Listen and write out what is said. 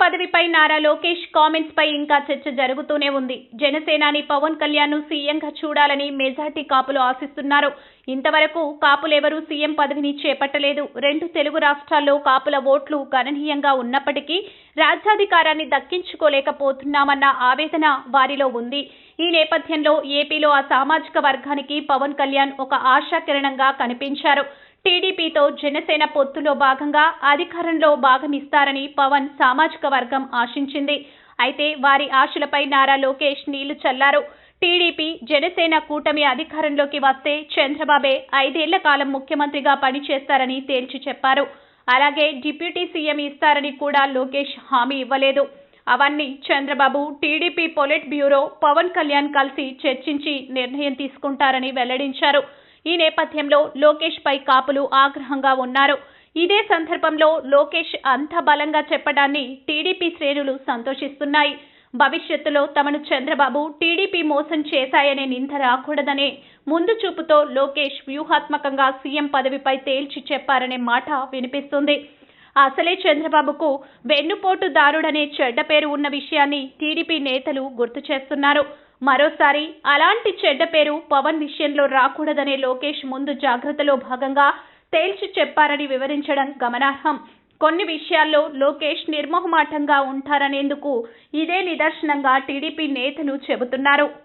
పదవిపై Nara Lokesh comments పై ఇంకా చర్చ జరుగుతూనే ఉంది. జనసేనాని పవన్ కళ్యాణ్ను సీఎంగా చూడాలని మెజార్టీ కాపులు ఆశిస్తున్నారు. ఇంతవరకు కాపులెవరూ సీఎం పదవిని చేపట్టలేదు. రెండు తెలుగు రాష్ట్రాల్లో కాపుల ఓట్లు గణనీయంగా ఉన్నప్పటికీ రాజ్యాధికారాన్ని దక్కించుకోలేకపోతున్నామన్న ఆవేదన వారిలో ఉంది. ఈ నేపథ్యంలో ఏపీలో ఆ సామాజిక వర్గానికి పవన్ కళ్యాణ్ ఒక ఆశాకిరణంగా కనిపించారు. టీడీపీతో జనసేన పొత్తులో భాగంగా అధికారంలో భాగమిస్తారని పవన్ సామాజిక వర్గం ఆశించింది. అయితే వారి ఆశలపై నారా లోకేష్ నీళ్ళు చల్లారు. టీడీపీ జనసేన కూటమి అధికారంలోకి వస్తే చంద్రబాబే ఐదేళ్ళ కాలం ముఖ్యమంత్రిగా పనిచేస్తారని తేల్చి చెప్పారు. అలాగే డిప్యూటీ సీఎం ఇస్తారని కూడా లోకేష్ హామీ ఇవ్వలేదు. అవన్నీ Chandrababu TDP polit bureau Pawan Kalyan కలిసి చర్చించి నిర్ణయం తీసుకుంటారని వెల్లడించారు. ఈ నేపథ్యంలో లోకేష్ పై కాపులు ఆగ్రహంగా ఉన్నారు. ఇదే సందర్భంలో లోకేష్ అంత బలంగా చెప్పడాన్ని టీడీపీ శ్రేణులు సంతోషిస్తున్నాయి. భవిష్యత్తులో తమను చంద్రబాబు టీడీపీ మోసం చేశాయనే నింద రాకూడదనే ముందు చూపుతో లోకేష్ వ్యూహాత్మకంగా సీఎం పదవిపై తేల్చి చెప్పారనే మాట వినిపిస్తుంది. అసలే చంద్రబాబుకు వెన్నుపోటుదారుడనే చెడ్డ పేరు ఉన్న విషయాన్ని టీడీపీ నేతలు గుర్తు చేస్తున్నారు. మరోసారి అలాంటి చెడ్డ పేరు పవన్ విషయంలో రాకూడదనే లోకేష్ ముందు జాగ్రత్తలో భాగంగా తేల్చి చెప్పారని వివరించడం గమనార్హం. కొన్ని విషయాల్లో లోకేష్ నిర్మోహమాటంగా ఉంటారనేందుకు ఇదే నిదర్శనంగా టీడీపీ నేతలు చెబుతున్నారు.